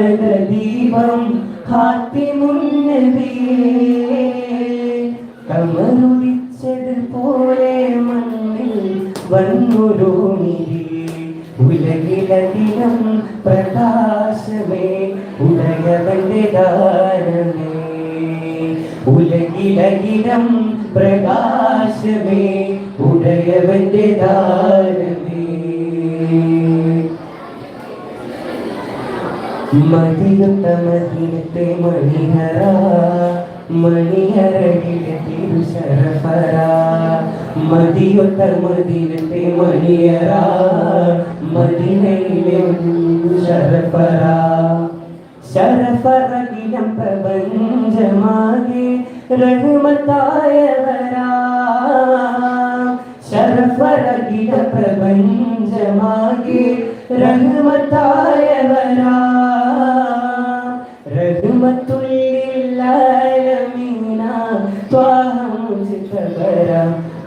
കനകദീപം ദീപം കമറുദിച്ചത് പോലെ മണ്ണിൽ വന്നൊരു ഉലകിലധികം പ്രകാശമേ ഉടയവന്റെ ദാനമേ ഉലകിലധികം പ്രകാശമേ ഉടയവന്റെ ദാനമേ മതിയൊത്ത മദീനത്തെ മണിഹറ മണിയറയിലെ തിരുശരഫറ. മതിയൊത്ത മദീനത്തെ മണിയറ മദിനയിലെ ശരഫറ. ശരഫറകിലം പ്രപഞ്ചമാകെ റഹ്മത്തായവരാ. ശരഫറകില പ്രപഞ്ചമാകെ റഹ്മത്തായവരാ.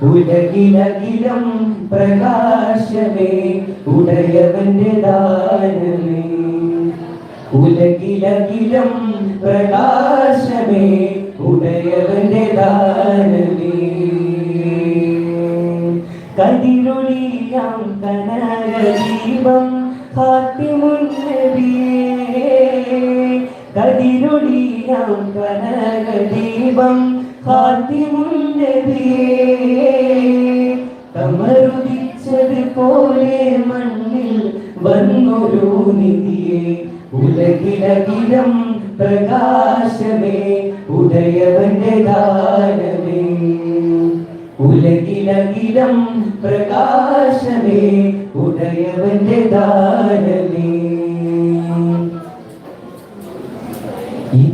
ഉലകിലകിലം പ്രകാശമേ ഉടയവന്റെ ദാനമേ. ഉലകിലകിലം പ്രകാശമേ ഉടയവന്റെ ദാനമേ. കതിരൊളിയാം കനകദീപം ഹാത്തിമുന്നബിയേ കതിരൊളിയാം കനകദീപം കമറുദിച്ചത് പോലെ മണ്ണിൽ വന്നൊരു നിധിയെ. ഉലകിലകിലം പ്രകാശമേ ഉദയവന്റെ ദാനമേ. ഉലകിലകിലം പ്രകാശമേ ഉദയവന്റെ ദാനമേ.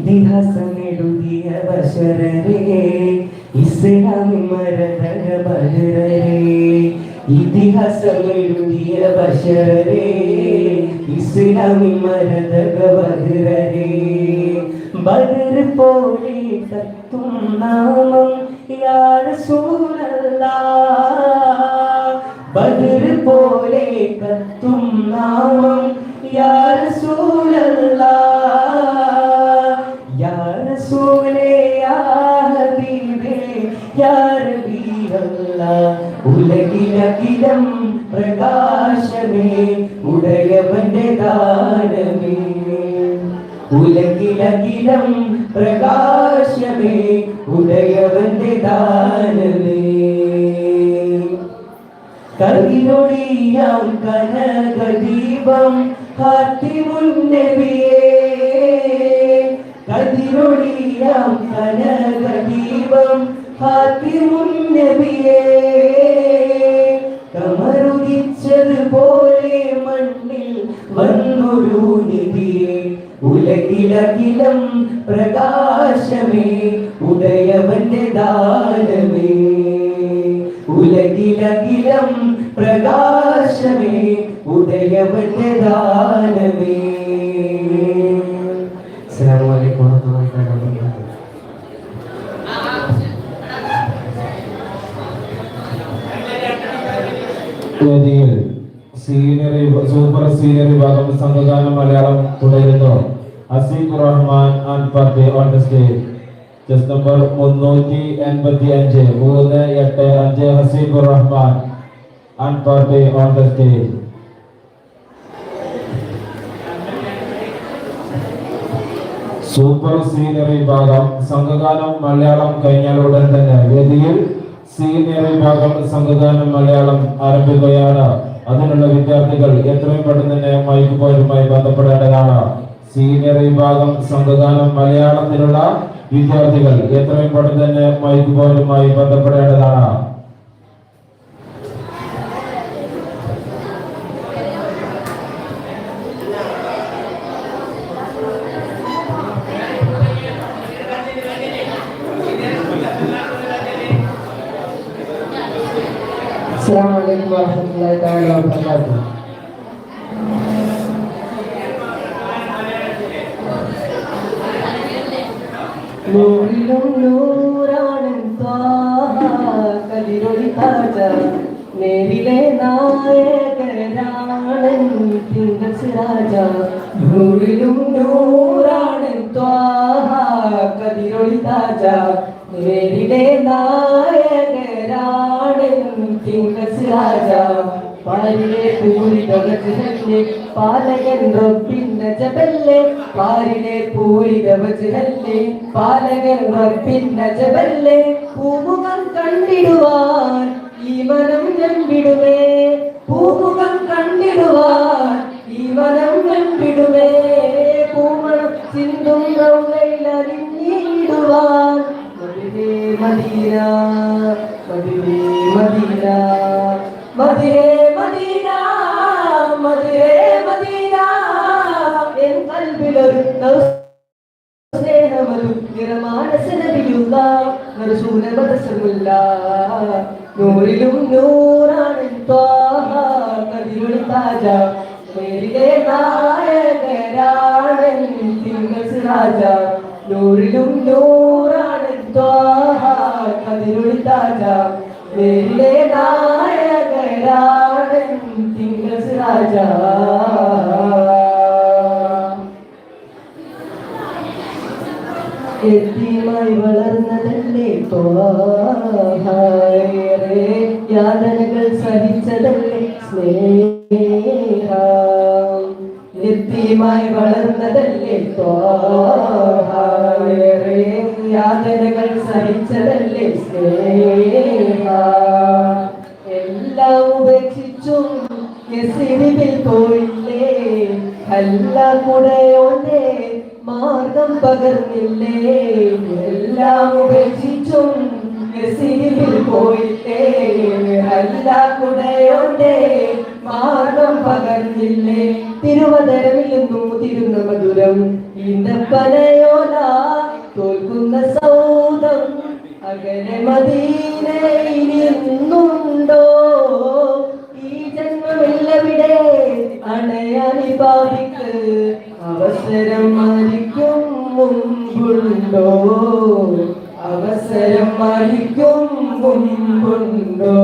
ഇതിഹാസമെഴുതിയ ബശരരേ ഇസ്ലാമി മരതക ബഹരരേ ഇതിഹാസമെഴുതിയ ബശരരേ ഇസ്ലാമി മരതക ബഹരരേ ബദർ പോലെ കത്തും നാമം യാ റസൂലല്ലാഹ് ബദർ പോലെ കത്തും നാമം യാ റബീഅല്ലാഹ് ഉലകിലകിലം പ്രകാശമേ ഉടയവന്റെ ദാനമേ. ഉലകിലകിലം പ്രകാശമേ ഉടയവന്റെ ദാനമേ. കതിരൊളിയാം കനകദീപം ഹാത്തിമുന്നബിയേ കതിരൊഴിയാം കനകദീപം ഹാത്തിമുന്നബിയേ കമറുദിച്ചത് പോലെ മണ്ണിൽ വന്നൊരു നിധിയെ ഉലകിലകിലം പ്രകാശമേ ഉദയവന്റെ ദാനമേ. ഉലകിലകിലം പ്രകാശമേ ഉദയവന്റെ ദാനമേ. സീനിയർ സൂപ്പർ സീനിയർ വിഭാഗം സംഘഗാനം മലയാളം തുടരുന്നു. Aseeq Rahman and party on the stage chest number മുന്നൂറ്റി എൺപത്തി അഞ്ച് മൂന്ന് എട്ട് അഞ്ച് Haseeb Rahman and party on the stage super senior വിഭാഗം സംഘഗാനം മലയാളം കഴിഞ്ഞാൽ ഉടൻ തന്നെ വേദിയിൽ സീനിയർ വിഭാഗം സംഘഗാനം മലയാളം ആരംഭിക്കുകയാണ്. അതിനുള്ള വിദ്യാർത്ഥികൾ എത്രയും പെട്ടെന്ന് തന്നെ മൈക്ക് പോയിന്റുമായി ബന്ധപ്പെടേണ്ടതാണ്. സീനിയർ വിഭാഗം സംവിധാനം മലയാളത്തിലുള്ള വിദ്യാർത്ഥികൾ എത്രയും പെട്ടെന്ന് തന്നെ മൈക്ക് പോയിന്റുമായി ബന്ധപ്പെടേണ്ടതാണ്. അലൈക്കും വറഹ്മത്തുള്ളാഹി ആളുകളായിട്ടാണല്ലോ സംസാരിക്കുന്നത് നൂറിലും നൂറാണ് കലിരൊളി താജ ത്വാഹ കലിരൊളി താജ നേരിലെ പാരിലെ പൂരിതവജഹല്ലേ പാലകൻ റബ്ബിന്റെ ജബല്ലേ പാരിലെ പൂരിതവജഹല്ലേ പാലകൻ റബ്ബിന്റെ ജബല്ലേ പൂമുഖം കണ്ടിടുവാൻ ഈ മനം ഞമ്പിടുമേ പൂമുഖം കണ്ടിടുവാൻ ഈ മനം ഞമ്പിടുമേ പൂമണം അലിഞ്ഞിടുവാൻ. മദിനേ മദീന മദിനേ മദീന മദീന സ്നേഹമൊരു നിറമാനസനബിയുള്ള നൂറിലും നൂറാണ് കതിരുൾ താജ നേരിലെ നായകരാണ് സിറാജ നൂറിലും നൂറാണ് കതിരുൾ താജ നേരിലെ നായകരാണ് തിങ്കൾ സിറാജ സ്നേഹം എത്തിയുമായി വളർന്നതല്ലേ തോഹായേ യാതനകൾ സഹിച്ചതല്ലേ സ്നേഹ? എല്ലാം ഉപേക്ഷിച്ചും യസിരിവിൽ പോയില്ലേ? അല്ല കുടയോടെ മാർഗം പകർന്നില്ലേ? എല്ലാം ഉപേക്ഷിച്ചും യസിരിവിൽ പോയില്ലേ? അല്ല കുടയോടെ മാർഗം പകർന്നില്ലേ. തിരുവതരവിൽ നിന്നും തിരുന്ന മധുരം. ഈന്തപ്പനയോല തോൽക്കുന്ന സൗദം അകലെ മദീനയിലുണ്ടോ ഈ ജന്മമില്ലവിടെ അണയാനി അവസരം മരിക്കും മുമ്പുണ്ടോ അവസരം മരിക്കും മുമ്പുണ്ടോ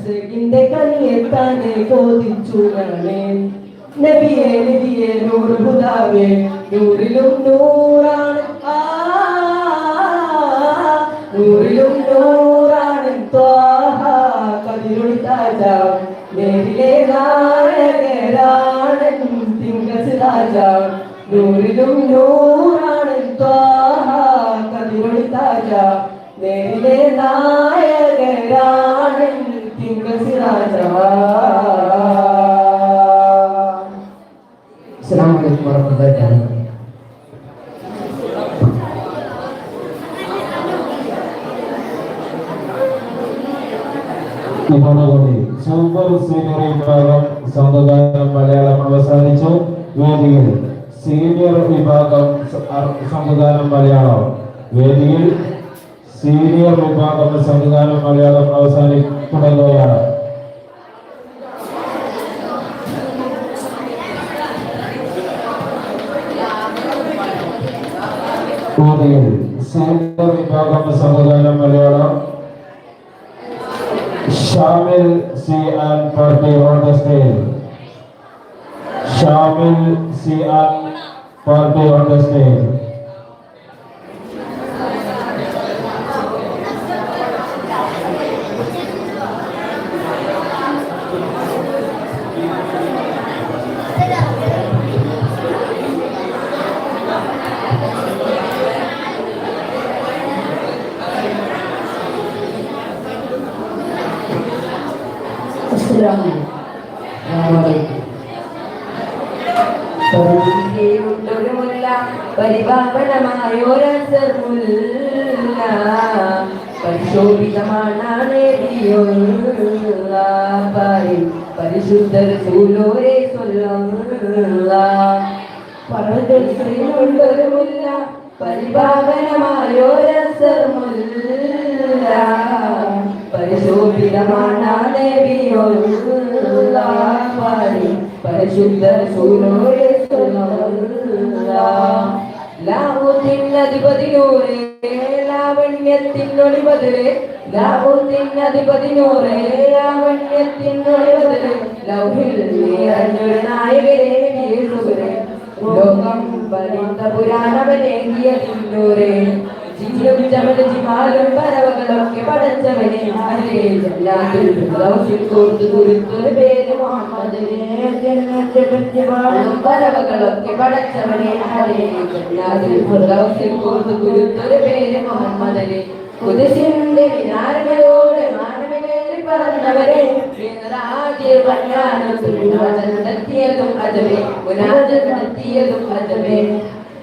അസകിന്റെ കണ്ണെത്താനെ ചോദിച്ചു നബിയെ നബിയെ നൂറ് ഹുദാവേ നൂറിലും നൂറാണ്. ആ നൂറിലും നൂറാണ് കതിരുൾ താജ. നേരിലെ നായകരാണ് തിങ്കസ് രാജാവ് നൂറിലും നൂറാണ് തആല സൂപ്പർ സീനിയർ വിഭാഗം സംഘഗാനം മലയാളം അവസാനിച്ചു. വേദിയിൽ സീനിയർ വിഭാഗം സംവിധാനം മലയാളം. വേദിയിൽ സീനിയർ വിഭാഗം സംഘഗാനം മലയാളം അവസാനിക്കുകയാണ്. വേദിയിൽ സീനിയർ വിഭാഗം സംഘഗാനം Malayalam Shamil C and party on the stage. Shamil C and party on the stage. പരിശോഭിതമാണ് പരിശുദ്ധ സൂലോരെ സൊല്ല പറഞ്ഞൊരുമില്ല പരിപാവനമായോരസർമുല്ല പരിശോഭിതമാണ് പരിശുദ്ധ സൂലോരെ ലാഹു ലാഭത്തിനധിപതിനൂറ് ലാവണ്യത്തിനൊളി ബദൽ ലാഭത്തിനധിപതിനൂറ് ലാവണ്യത്തിനൊളി ബദൽ ലൗഹിൽ നായകരെ വീഴുവരെ ലോകം പരിന്ത പുരാണവനേകിയ തിന്നൂരെ. ചമൽ ജിമാലും പരവകളൊക്കെ പടച്ചവനെ ഫിർദൗസിൽ കോർത്തു കുറിത്തൊരു പേര് മുഹമ്മദിനെ പരവകളൊക്കെ പടച്ചവനെ ആരേ ജല്ലാത്തിൽ ഫിർദൗസിൽ കോർത്തു കുറിത്തൊരു പേര് മുഹമ്മദിനെ കുതിസിന്റെ വിനാരങ്ങളോട് മാനവകളിൽ പറഞ്ഞവരെ ും അജമേ പുനാജെത്തിയതും അജമേ.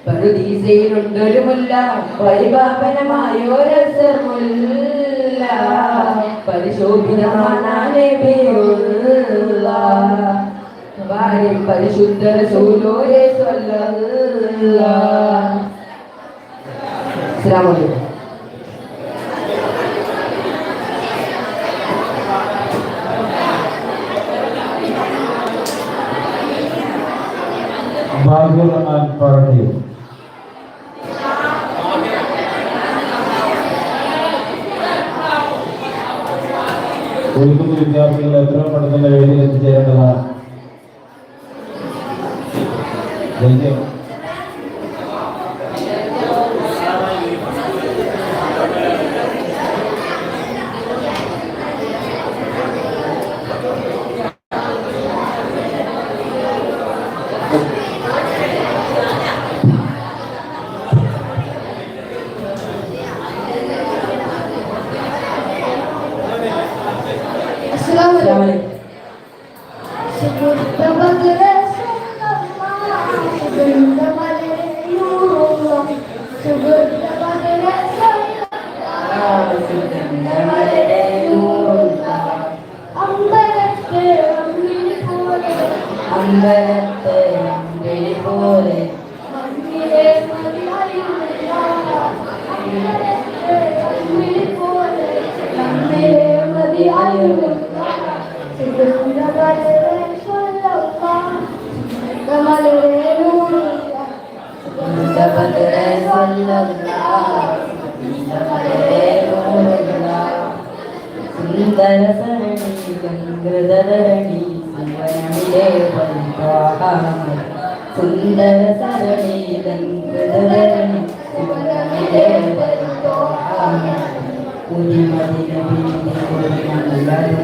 പറുദീസയിലുണ്ടൊരു മുല്ല പരിപാപനമായൊരസമുല്ല പരിശോഭിതമാണ് പരിശുദ്ധ സൂലോരെ അസ്സലാമു ഭാഗ്യവാൻ പാർട്ടി ഒരുക്കുന്ന വിദ്യാർത്ഥികൾ എത്രയും പെട്ടെന്ന് വേദിയിൽ എത്തിച്ചേരേണ്ടതാണ് ഉദിമല്ലരുന്നു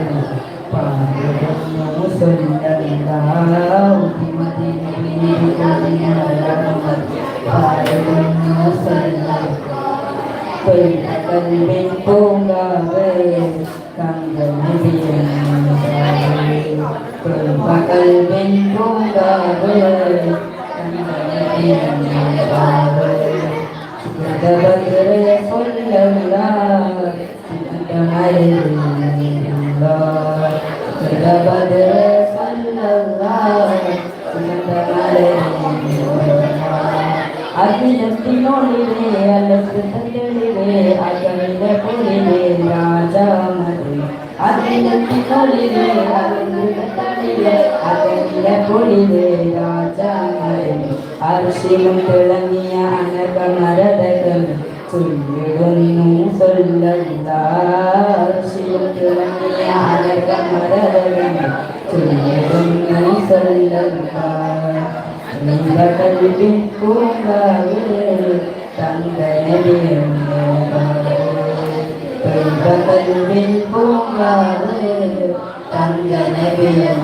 രാജാമതി അർഷിലും തിളങ്ങിയ അനകമരതകൾ ചൊല്ലിടുന്നു സൊല്ലല്ല അർഷിലും തിളങ്ങിയ അനകമരതകൾ ചൊല്ലിടുന്നു സൊല്ലല്ല കൽവിൻ പൂങ്കാവ് തങ്കനബിയൻ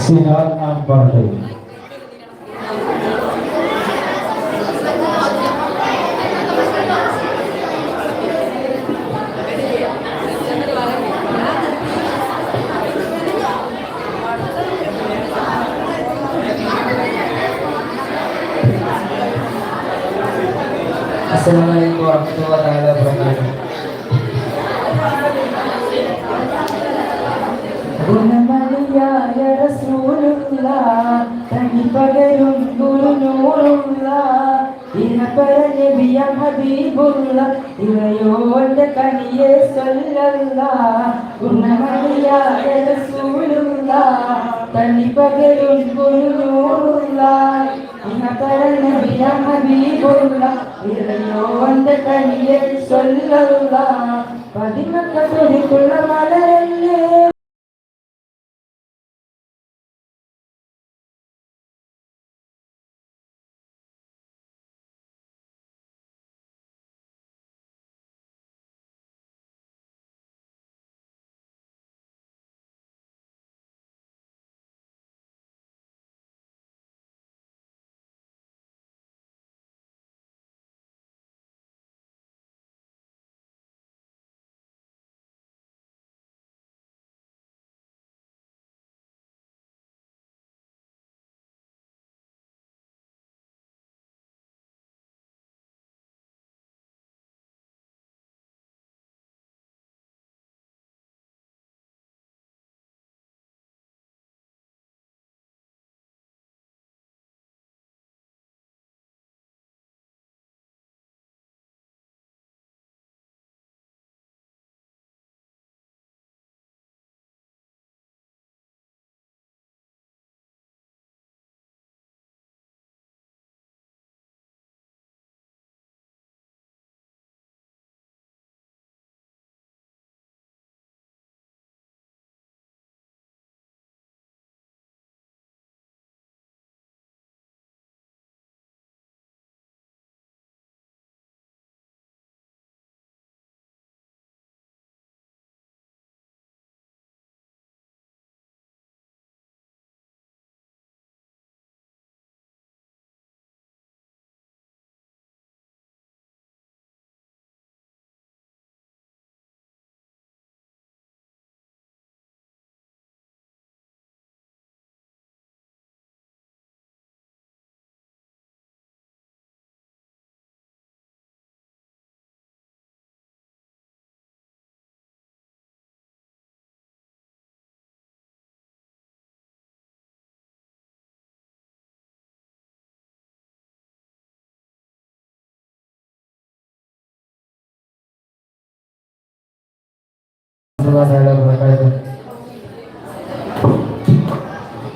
Sinar Ambarley. അസ്സലാമലൈക്കും വറഹ്മത്തുള്ളാഹി വബറകാതുഹു ഗുണമണിയായ റസൂലുള്ള തനിപ്പകരും ഗുരുനൂറുള്ള ഇനപര നബിയ ഹബീബുള്ള ഇവയോന്റെ കനിയെ സല്ലല്ല ഗുണമണിയായ റസൂലുള്ള തനിപ്പകരും ഗുരുനൂറുള്ള പതിമക്കത്തൊരിക്കുള്ള മലരല്ലേ?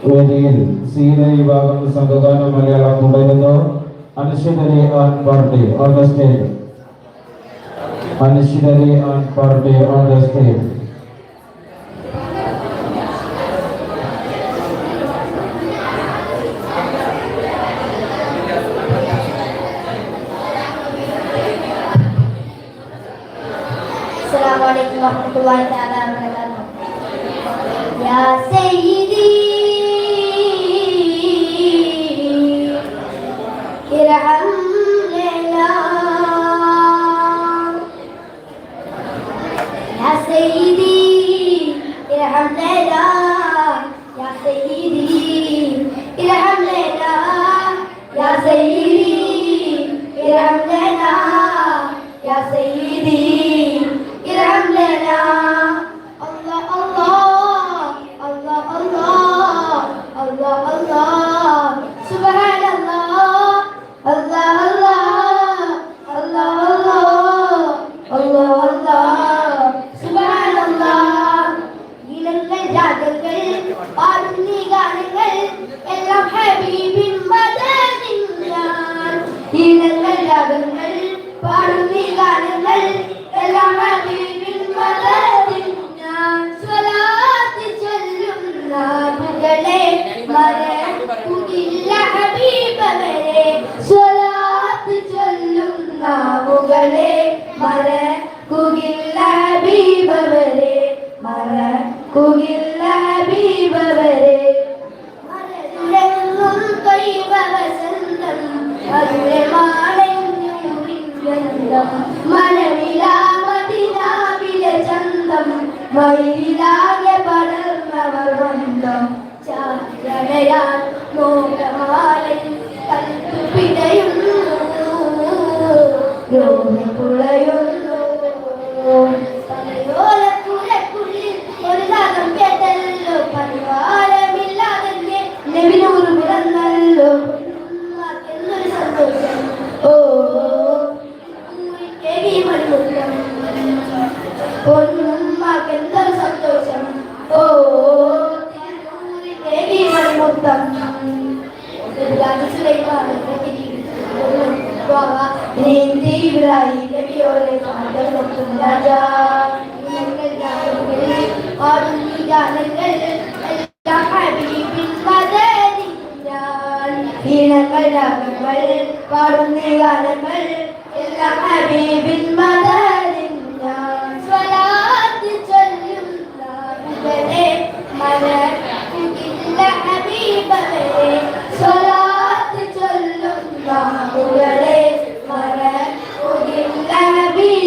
വേദിയിൽ സീന വിഭാഗം സംഘഗാനം മലയാളം തുടരുന്നു അനിശ്ചിതരെ and party on the stage അനിശ്ചിതരെ and party on the stage ورحمة الله تعالى وبركاته يا سيدي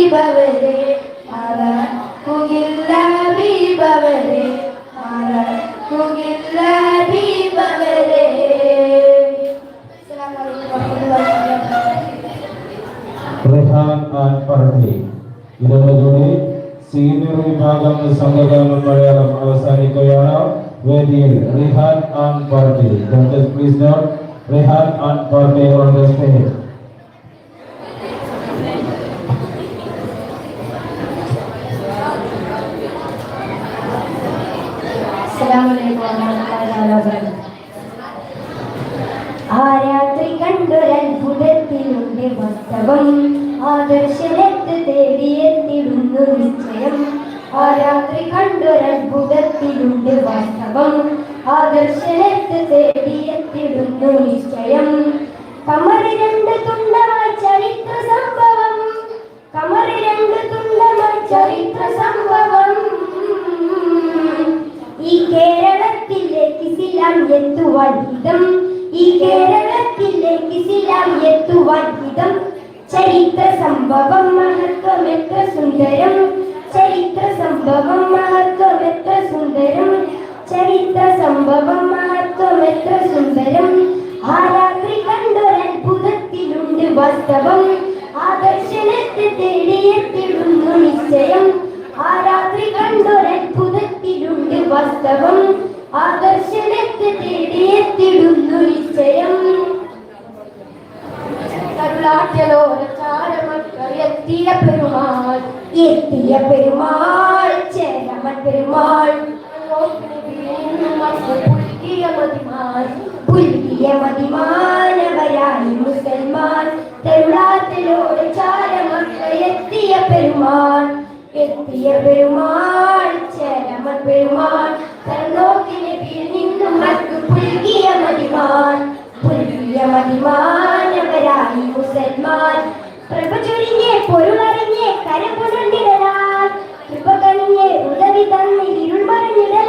ഹബീബവരെ മലക്കുകില്ല ഹബീബവരെ മലക്കുകില്ല ഹബീബവരെ അസ്സലാമു അലൈക്കും വറഹ്മത്തുള്ളാഹി വബറകാതുഹു റിഹാൻ ആൻഡ് പറട്ടി ഇതോടുകൂടി സീനിയർ വിഭാഗം സംഘഗാനം മലയാളം അവസാനിക്കുകയാണ്. വേദിയിൽ Rihan and party judges please note Rihan and party on the stage ആ രാത്രി കണ്ടൊരത്ഭുതത്തിലുണ്ട് വാസ്തവം ആദർശനത്ത് തേടിയെത്തിടുന്നു നിശ്ചയം ആ രാത്രി കണ്ടൊരത്ഭുതത്തിലുണ്ട് വാസ്തവം. ആദർശനത്ത് തേടിയെത്തിടുന്നു നിശ്ചയം. കമറി രണ്ട് തുണ്ടമായി ചരിത്ര സംഭവം. കമറി രണ്ട് തുണ്ടമായി ചരിത്ര സംഭവം. ഈ കേരളത്തിലേക്ക് ഇസ്ലാം എത്തുവാൻ ഈ കേരളത്തിലേക്ക് ഇസ്ലാം എത്തുവാൻ ഹിതം ചരിത്ര സംഭവം മഹത്വം എത്ര സുന്ദരം. ചരിത്ര സംഭവം മഹത്വം എത്ര സുന്ദരം. ചരിത്ര സംഭവം മഹത്വം എത്ര സുന്ദരം. ആ രാത്രി കണ്ടൊരത്ഭുതത്തിലുണ്ട് വാസ്തവം. ആദർശനത്തെ തേടിയെത്തിടുന്നു നിശ്ചയം. ആ രാത്രി കണ്ടൊരത്ഭുതത്തിലുണ്ട് വാസ്തവം. ആ തേടിയെത്തിടുന്നു നിശ്ചയം എത്തിയ പെരുമാൾ എത്തിയ പെരുമാൾ ചേരമൻ പെരുമാൾ. പുൽകിയ മതിമാനവരായി മുസൽമാൻ. തെരുളാത്തിലോട് ചാരമക്കൾ എത്തിയ പെരുമാൾ എത്തിയ പെരുമാൾ ചേരമൻ പെരുമാൾ. തന്നോക്കിനെ നിന്നും മറ്റു പുൽകിയ മതിമാൻ പുൽകിയ മതിമാനവരായി മുസൽമാൻ. പ്രഭ ചൊരിഞ്ഞേ പൊരുളറിഞ്ഞേ கருப்பு நண்டிரலாய் உதவி தன்னை இருள் நிழல்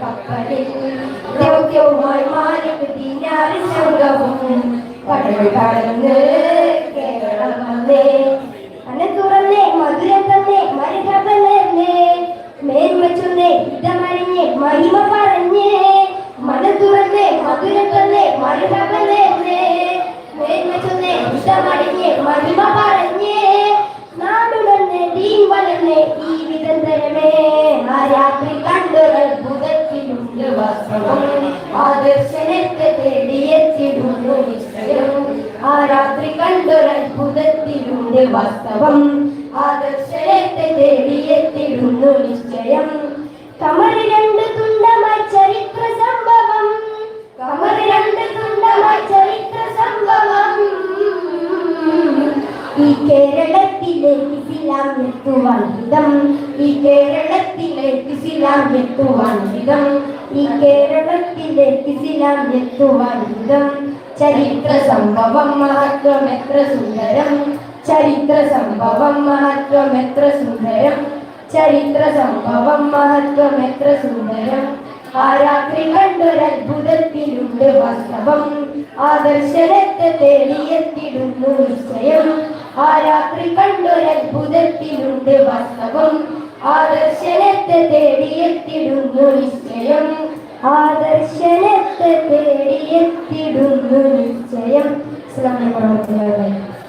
കപ്പലിൽ ദൗത്യവുമായി മാലിക് ദീനാറ് സംഘവും കടൽ കടന്ന് കേരളം വന്നേ എത്തുവാൻ വിധം. ഈ കേരളത്തിലെ ഇസ്ലാം എത്തുവാൻ വിധം. ചരിത്ര സംഭവം മഹത്വം എത്ര സുന്ദരം. ചരിത്ര സംഭവം മഹത്വം എത്ര സുന്ദരം. ചരിത്ര സംഭവം മഹത്വം എത്ര സുന്ദരം. ആ രാത്രി കണ്ടൊരത്ഭുതത്തിലുണ്ട് വാസ്തവം. ആദർശനത്തെ തേടിയെത്തിടുന്നു നിശ്ചയം. ആ രാത്രി കണ്ടൊരത്ഭുതത്തിലുണ്ട് വാസ്തവം. ആദർശനത്തെ തേടിയെത്തിടുന്നു നിശ്ചയം. ആദർശനത്തെ തേടിയെത്തിടുന്നു നിശ്ചയം. ഇസ്ലാമിക പ്രവർത്തനങ്ങളായി